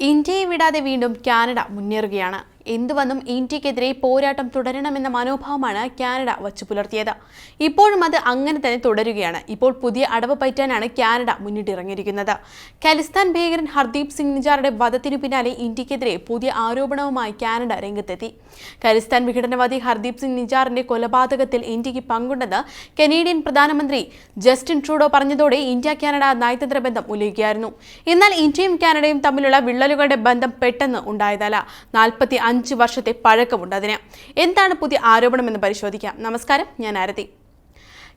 ഇന്ത്യയെ വിടാതെ വീണ്ടും കാനഡ മുന്നേറുകയാണ്. എന്തുവന്നും ഇന്ത്യക്കെതിരെ പോരാട്ടം തുടരണമെന്ന മനോഭാവമാണ് കാനഡ വച്ചു പുലർത്തിയത്. ഇപ്പോഴും അത് അങ്ങനെ തന്നെ തുടരുകയാണ്. ഇപ്പോൾ പുതിയ അടവ് പറ്റാനാണ് കാനഡ മുന്നിട്ടിറങ്ങിയിരിക്കുന്നത്. ഖലിസ്ഥാൻ ഭീകരൻ ഹർദീപ് സിംഗ് നിജാറുടെ വധത്തിനു പിന്നാലെ ഇന്ത്യക്കെതിരെ പുതിയ ആരോപണവുമായി കാനഡ രംഗത്തെത്തി. ഖലിസ്ഥാൻ വിഘടനവാദി ഹർദീപ് സിംഗ് നിജാറിന്റെ കൊലപാതകത്തിൽ ഇന്ത്യയ്ക്ക് പങ്കുണ്ടെന്ന് കനേഡിയൻ പ്രധാനമന്ത്രി ജസ്റ്റിൻ ട്രൂഡോ പറഞ്ഞതോടെ ഇന്ത്യ കാനഡ നയതന്ത്ര ബന്ധം ഉലയുകയായിരുന്നു എന്നാൽ ഇന്ത്യയും കാനഡയും തമ്മിലുള്ള വിള്ളലുകളുടെ ബന്ധം പെട്ടെന്ന് ഉണ്ടായതല്ല. നാൽപ്പത്തി അഞ്ച് വർഷത്തെ പഴക്കമുണ്ട് അതിന്. എന്താണ് പുതിയ ആരോപണമെന്ന് പരിശോധിക്കാം. നമസ്കാരം ഞാൻ ആരതി.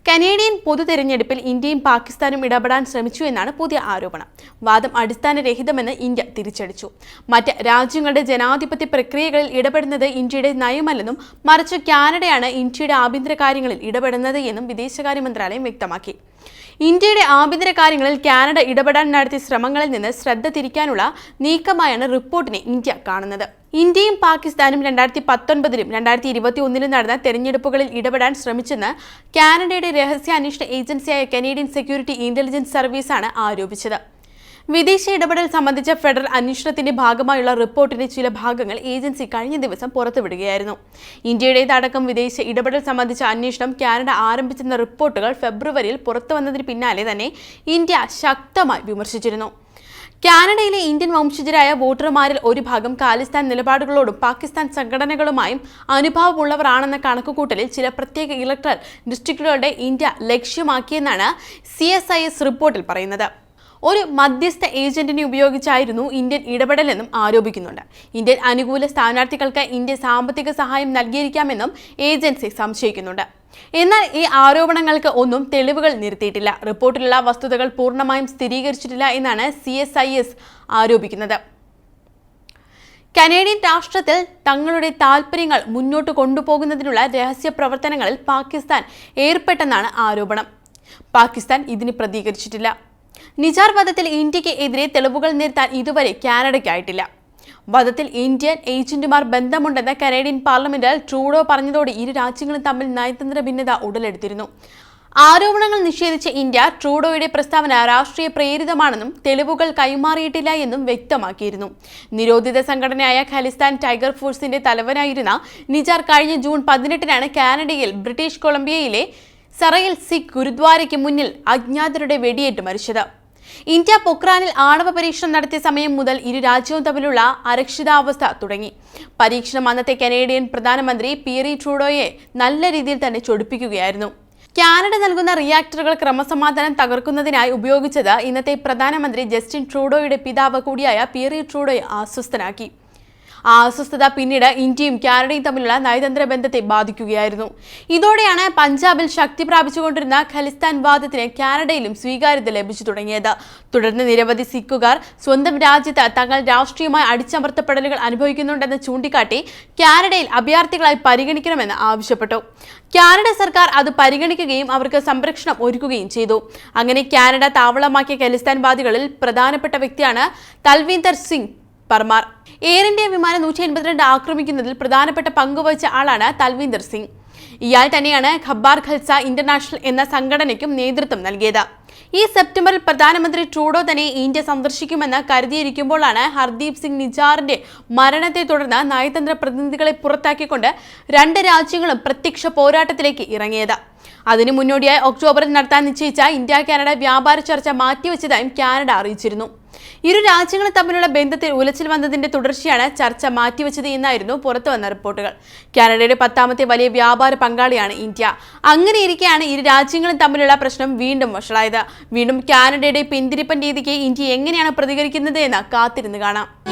കനേഡിയൻ പൊതു തെരഞ്ഞെടുപ്പിൽ ഇന്ത്യയും പാകിസ്ഥാനും ഇടപെടാൻ ശ്രമിച്ചു എന്നാണ് പുതിയ ആരോപണം. വാദം അടിസ്ഥാനരഹിതമെന്ന് ഇന്ത്യ തിരിച്ചടിച്ചു. മറ്റ് രാജ്യങ്ങളുടെ ജനാധിപത്യ പ്രക്രിയകളിൽ ഇടപെടുന്നത് ഇന്ത്യയുടെ നയമല്ലെന്നും മറിച്ച് കാനഡയാണ് ഇന്ത്യയുടെ ആഭ്യന്തര കാര്യങ്ങളിൽ ഇടപെടുന്നത് എന്നും വിദേശകാര്യ മന്ത്രാലയം വ്യക്തമാക്കി. ഇന്ത്യയുടെ ആഭ്യന്തര കാര്യങ്ങളിൽ കാനഡ ഇടപെടാൻ നടത്തിയ ശ്രമങ്ങളിൽ നിന്ന് ശ്രദ്ധ തിരിക്കാനുള്ള നീക്കമായാണ് റിപ്പോർട്ടിനെ ഇന്ത്യ കാണുന്നത്. ഇന്ത്യയും പാകിസ്ഥാനും രണ്ടായിരത്തി പത്തൊൻപതിലും രണ്ടായിരത്തി ഇരുപത്തി ഒന്നിലും നടന്ന തെരഞ്ഞെടുപ്പുകളിൽ ഇടപെടാൻ ശ്രമിച്ചെന്ന് കാനഡയുടെ രഹസ്യാന്വേഷണ ഏജൻസിയായ കനേഡിയൻ സെക്യൂരിറ്റി ഇന്റലിജൻസ് സർവീസാണ് ആരോപിച്ചത്. വിദേശ ഇടപെടൽ സംബന്ധിച്ച ഫെഡറൽ അന്വേഷണത്തിന്റെ ഭാഗമായുള്ള റിപ്പോർട്ടിന്റെ ചില ഭാഗങ്ങൾ ഏജൻസി കഴിഞ്ഞ ദിവസം പുറത്തുവിടുകയായിരുന്നു. ഇന്ത്യയുടേതടക്കം വിദേശ ഇടപെടൽ സംബന്ധിച്ച അന്വേഷണം കാനഡ ആരംഭിച്ചെന്ന റിപ്പോർട്ടുകൾ ഫെബ്രുവരിയിൽ പുറത്തു പുറത്തുവന്നതിന് പിന്നാലെ തന്നെ ഇന്ത്യ ശക്തമായി വിമർശിച്ചിരുന്നു. കാനഡയിലെ ഇന്ത്യൻ വംശജരായ വോട്ടർമാരിൽ ഒരു ഭാഗം ഖാലിസ്ഥാൻ നിലപാടുകളോടും പാകിസ്ഥാൻ സംഘടനകളുമായും അനുഭാവമുള്ളവരാണെന്ന കണക്കുകൂട്ടലിൽ ചില പ്രത്യേക ഇലക്ട്രൽ ഡിസ്ട്രിക്റ്റുകളുടെ ഇന്ത്യ ലക്ഷ്യമാക്കിയെന്നാണ് സി റിപ്പോർട്ടിൽ പറയുന്നത്. ഒരു മധ്യസ്ഥ ഏജന്റിനെ ഉപയോഗിച്ചായിരുന്നു ഇന്ത്യൻ ഇടപെടലെന്നും ആരോപിക്കുന്നുണ്ട്. ഇന്ത്യൻ അനുകൂല സ്ഥാനാർത്ഥികൾക്ക് ഇന്ത്യ സാമ്പത്തിക സഹായം നൽകിയിരിക്കാമെന്നും ഏജൻസി സംശയിക്കുന്നുണ്ട്. എന്നാൽ ഈ ആരോപണങ്ങൾക്ക് ഒന്നും തെളിവുകൾ നിർത്തിയിട്ടില്ല റിപ്പോർട്ടിലുള്ള വസ്തുതകൾ പൂർണമായും സ്ഥിരീകരിച്ചിട്ടില്ല എന്നാണ് സി ആരോപിക്കുന്നത്. കനേഡിയൻ രാഷ്ട്രത്തിൽ തങ്ങളുടെ താൽപ്പര്യങ്ങൾ മുന്നോട്ട് കൊണ്ടുപോകുന്നതിനുള്ള രഹസ്യ പ്രവർത്തനങ്ങളിൽ പാകിസ്ഥാൻ ഏർപ്പെട്ടെന്നാണ് ആരോപണം. പാകിസ്ഥാൻ ഇതിന് പ്രതികരിച്ചിട്ടില്ല. നിജാർ വധത്തിൽ ഇന്ത്യയ്ക്ക് എതിരെ തെളിവുകൾ നിരത്താൻ ഇതുവരെ കാനഡയ്ക്കായിട്ടില്ല. വധത്തിൽ ഇന്ത്യൻ ഏജന്റുമാർ ബന്ധമുണ്ടെന്ന് കനേഡിയൻ പാർലമെന്റിൽ ട്രൂഡോ പറഞ്ഞതോടെ ഇരു രാജ്യങ്ങളും തമ്മിൽ നയതന്ത്ര ഭിന്നത ഉടലെടുത്തിരുന്നു. ആരോപണങ്ങൾ നിഷേധിച്ച ഇന്ത്യ ട്രൂഡോയുടെ പ്രസ്താവന രാഷ്ട്രീയ പ്രേരിതമാണെന്നും തെളിവുകൾ കൈമാറിയിട്ടില്ല എന്നും വ്യക്തമാക്കിയിരുന്നു. നിരോധിത സംഘടനയായ ഖലിസ്ഥാൻ ടൈഗർ ഫോഴ്സിന്റെ തലവനായിരുന്ന നിജാർ കഴിഞ്ഞ ജൂൺ പതിനെട്ടിനാണ് കാനഡയിൽ ബ്രിട്ടീഷ് കൊളംബിയയിലെ സറയിൽ സിഖ് ഗുരുദ്വാരയ്ക്ക് മുന്നിൽ അജ്ഞാതരുടെ വെടിയേറ്റ് മരിച്ചത്. ഇന്ത്യ പൊക്രാനിൽ ആണവ പരീക്ഷണം നടത്തിയ സമയം മുതൽ ഇരു രാജ്യവും തമ്മിലുള്ള അരക്ഷിതാവസ്ഥ തുടങ്ങി. പരീക്ഷണം അന്നത്തെ കനേഡിയൻ പ്രധാനമന്ത്രി പിയറി ട്രൂഡോയെ നല്ല രീതിയിൽ തന്നെ ചൊടിപ്പിക്കുകയായിരുന്നു. കാനഡ നൽകുന്ന റിയാക്ടറുകൾ ക്രമസമാധാനം തകർക്കുന്നതിനായി ഉപയോഗിച്ചത് ഇന്നത്തെ പ്രധാനമന്ത്രി ജസ്റ്റിൻ ട്രൂഡോയുടെ പിതാവ് കൂടിയായ പിയറി ട്രൂഡോയെ അസ്വസ്ഥനാക്കി ആ അസ്വസ്ഥത പിന്നീട് ഇന്ത്യയും കാനഡയും തമ്മിലുള്ള നയതന്ത്ര ബന്ധത്തെ ബാധിക്കുകയായിരുന്നു. ഇതോടെയാണ് പഞ്ചാബിൽ ശക്തി പ്രാപിച്ചുകൊണ്ടിരുന്ന ഖലിസ്ഥാൻ വാദത്തിന് കാനഡയിലും സ്വീകാര്യത ലഭിച്ചു തുടങ്ങിയത്. തുടർന്ന് നിരവധി സിഖുകാർ സ്വന്തം രാജ്യത്ത് തങ്ങൾ രാഷ്ട്രീയമായി അടിച്ചമർത്തപ്പെടലുകൾ അനുഭവിക്കുന്നുണ്ടെന്ന് ചൂണ്ടിക്കാട്ടി കാനഡയിൽ അഭയാർത്ഥികളായി പരിഗണിക്കണമെന്ന് ആവശ്യപ്പെട്ടു. കാനഡ സർക്കാർ അത് പരിഗണിക്കുകയും അവർക്ക് സംരക്ഷണം ഒരുക്കുകയും ചെയ്തു. അങ്ങനെ കാനഡ താവളമാക്കിയ ഖലിസ്ഥാൻവാദികളിൽ പ്രധാനപ്പെട്ട വ്യക്തിയാണ് തൽവീന്ദർ സിംഗ്. പർമാർ എയർ ഇന്ത്യ വിമാനം നൂറ്റി എൺപത്തിരണ്ട് ആക്രമിക്കുന്നതിൽ പ്രധാനപ്പെട്ട പങ്കുവഹിച്ച ആളാണ് തൽവീന്ദർ സിംഗ്. ഇയാൾ തന്നെയാണ് ഖബ്ബാർ ഖൽസ ഇന്റർനാഷണൽ എന്ന സംഘടനയ്ക്കും നേതൃത്വം നൽകിയത്. ഈ സെപ്റ്റംബറിൽ പ്രധാനമന്ത്രി ട്രൂഡോ തന്നെ ഇന്ത്യ സന്ദർശിക്കുമെന്ന് കരുതിയിരിക്കുമ്പോഴാണ് ഹർദീപ് സിംഗ് നിജാറിന്റെ മരണത്തെ തുടർന്ന് നയതന്ത്ര പ്രതിനിധികളെ പുറത്താക്കിക്കൊണ്ട് രണ്ട് രാജ്യങ്ങളും പ്രത്യക്ഷ പോരാട്ടത്തിലേക്ക് ഇറങ്ങിയത്. അതിനു മുന്നോടിയായി ഒക്ടോബറിൽ നടത്താൻ നിശ്ചയിച്ച ഇന്ത്യ കാനഡ വ്യാപാര ചർച്ച മാറ്റിവെച്ചതായും കാനഡ അറിയിച്ചിരുന്നു. ഇരു രാജ്യങ്ങളും തമ്മിലുള്ള ബന്ധത്തിൽ ഉലച്ചിൽ വന്നതിന്റെ തുടർച്ചയാണ് ചർച്ച മാറ്റിവെച്ചത് എന്നായിരുന്നു പുറത്തു വന്ന റിപ്പോർട്ടുകൾ. കാനഡയുടെ പത്താമത്തെ വലിയ വ്യാപാര പങ്കാളിയാണ് ഇന്ത്യ. അങ്ങനെയിരിക്കെയാണ് ഇരു രാജ്യങ്ങളും തമ്മിലുള്ള പ്രശ്നം വീണ്ടും വഷളായത്. വീണ്ടും കാനഡയുടെ പിന്തിരിപ്പൻ രീതിക്ക് ഇന്ത്യ എങ്ങനെയാണ് പ്രതികരിക്കുന്നത് എന്ന് കാത്തിരുന്ന് കാണാം.